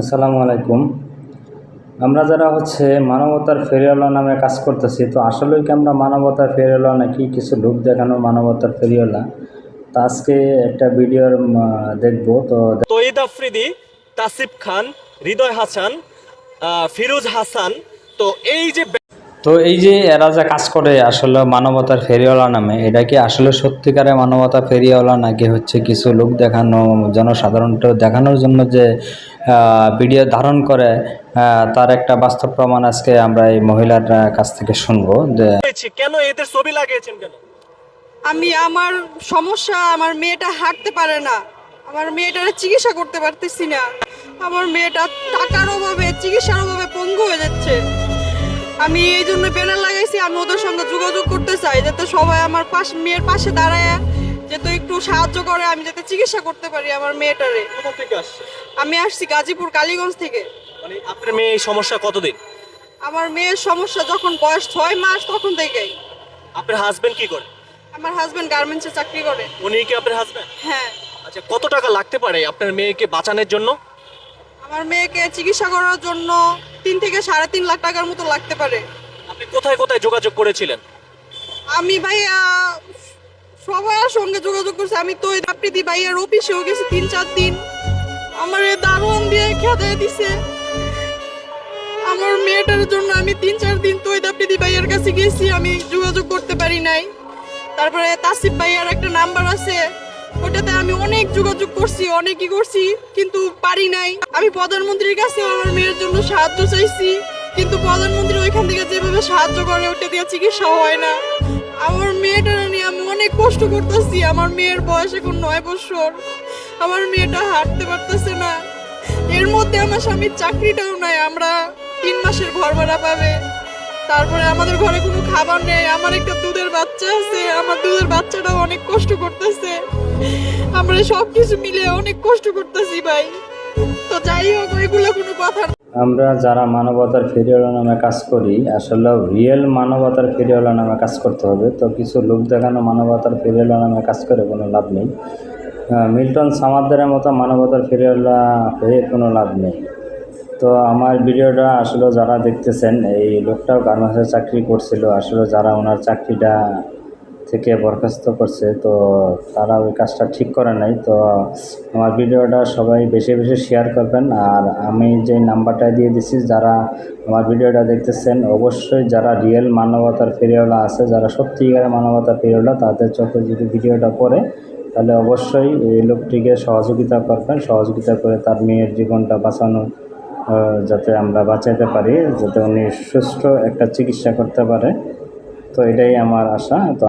আসসালামু আলাইকুম। আমরা যারা হচ্ছে মানবতার ফেরিওয়ালা নামে কাজ করতেছি, তো আসলেই কি আমরা মানবতার ফেরিওয়ালা নাকি? কিছু লোক দেখানো মানবতার ফেরিওয়ালা। তো আজকে একটা ভিডিওর দেখব। তো তৈদ আফ্রিদি, তাসিফ খান, হৃদয় হাসান ফিরোজ হাসান, তো এই যে তো এই যে এরা যে কাজ করে আসলে মানবতার ফেরিওয়ালা নামে এটা কি আসলে সত্যিকারে মানবতা ফেরিওয়ালা নাকি হচ্ছে কিছু লোক দেখানো জনসাধারণকে দেখানোর জন্য যে ভিডিও ধারণ করে তার একটা বাস্তব প্রমাণ আজকে আমরা এই মহিলার কাছ থেকে শুনব। যে কেন এদের ছবি লাগিয়েছেন কেন? আমি আমার সমস্যা আমার মেয়েটা হাঁটতে পারে না। আমার মেয়েটার চিকিৎসা করতে পারতেছি না। আমার মেয়েটা টাকার অভাবে চিকিৎসার অভাবে পঙ্গু হয়ে যাচ্ছে। আমি এই জন্য ব্যানার লাগাইছি আমি ওদের সঙ্গে যোগাযোগ করতে চাই যাতে সবাই আমার পাশ মেয়ের পাশে দাঁড়ায় যাতে একটু সাহায্য করে আমি যাতে চিকিৎসা করতে পারি আমার মেয়েটারে। কোথা থেকে আসছে আমি আসছি গাজীপুর কালীগঞ্জ থেকে। মানে আপনার মেয়ে এই সমস্যা কতদিন? আমার মেয়ের সমস্যা যখন বয়স ছয় মাস তখন থেকেই। আপনার হাজবেন্ড কি করে? আমার হাজবেন্ড গার্মেন্টসে চাকরি করে। উনি কি আপনার হাজবেন্ড হ্যাঁ। আচ্ছা কত টাকা লাগতে পারে আপনার মেয়েকে বাঁচানোর জন্য? আমার মেয়েকে চিকিৎসা করার জন্য তিন থেকে সাড়ে তিন লাখ টাকার মতো লাগতে পারে। আপনি কোথায় কোথায় যোগাযোগ করেছিলেন? আমি ভাইয়া সবার সঙ্গে যোগাযোগ করছি। আমি তো ওই ভাইয়ার অফিসেও গেছি তিন চার দিন। আমার দারোয়ান দিয়ে খেতে দিছে। আমার মেয়েটার জন্য আমি তিন চার দিন তো ওই ভাইয়ার কাছে গেছি। আমি যোগাযোগ করতে পারি নাই। তারপরে তাসিফ ভাইয়ার একটা নাম্বার আছে। ওটাতে আমি অনেক যোগাযোগ করছি, অনেকই করছি, কিন্তু পারি নাই। আমি প্রধানমন্ত্রীর কাছে আমার মেয়ের জন্য সাহায্য চাইছি, কিন্তু প্রধানমন্ত্রী ওইখান থেকে যেভাবে সাহায্য করে ওটা দিয়ে চিকিৎসা হয় না। আমার মেয়েটা নিয়ে আমি অনেক কষ্ট করতেছি, আমার মেয়ের বয়স এখন নয় বছর। আমার মেয়েটা হাঁটতে পারতেছে না। এর মধ্যে আমার স্বামীর চাকরিটাও নাই, আমরা তিন মাসের ঘর ভাড়া পাবে। তারপরে আমাদের ঘরে কোনো খাবার নেই, আমার একটা দুধের বাচ্চা আছে, আমার দুধের বাচ্চাটাও অনেক কষ্ট করতেছে। আমরা সব কিছু মিলে অনেক কষ্ট করতেছি ভাই। তো যাই হোক, এগুলো কোনো কথা আমরা যারা মানবতার ফেরিওয়ালা নামে কাজ করি, আসলে রিয়েল মানবতার ফেরিওয়ালা নামে কাজ করতে হবে। তো কিছু লোক দেখানো মানবতার ফেরিওয়ালা নামে কাজ করে কোনো লাভ নেই। মিল্টন সামাদ্দারের মতো মানবতার ফেরিওয়ালা হয়ে কোনো লাভ নেই। তো আমার ভিডিওটা আসলে যারা দেখতেছেন এই লোকটাও গার্মেন্টসে চাকরি করছিল আসলে যারা ওনার চাকরিটা থেকে বরখাস্ত করছে তো তারা ওই কাজটা ঠিক করে নাই। তো আমার ভিডিওটা সবাই বেশি বেশি শেয়ার করবেন আর আমি যে নাম্বারটা দিয়ে দিছি যারা আমার ভিডিওটা দেখতেছেন অবশ্যই যারা রিয়েল মানবতার ফেরিওয়ালা আছে যারা সত্যিকারের মানবতার ফেরিওয়ালা তাদের চোখে যদি ভিডিওটা পড়ে তাহলে অবশ্যই এই লোকটিকে সহযোগিতা করবেন সহযোগিতা করে তার মেয়ের জীবনটা বাঁচানো আহ, যাতে আমরা বাঁচাইতে পারি, যাতে উনি সুস্থ একটা চিকিৎসা করতে পারে। তো এটাই আমার আশা। তো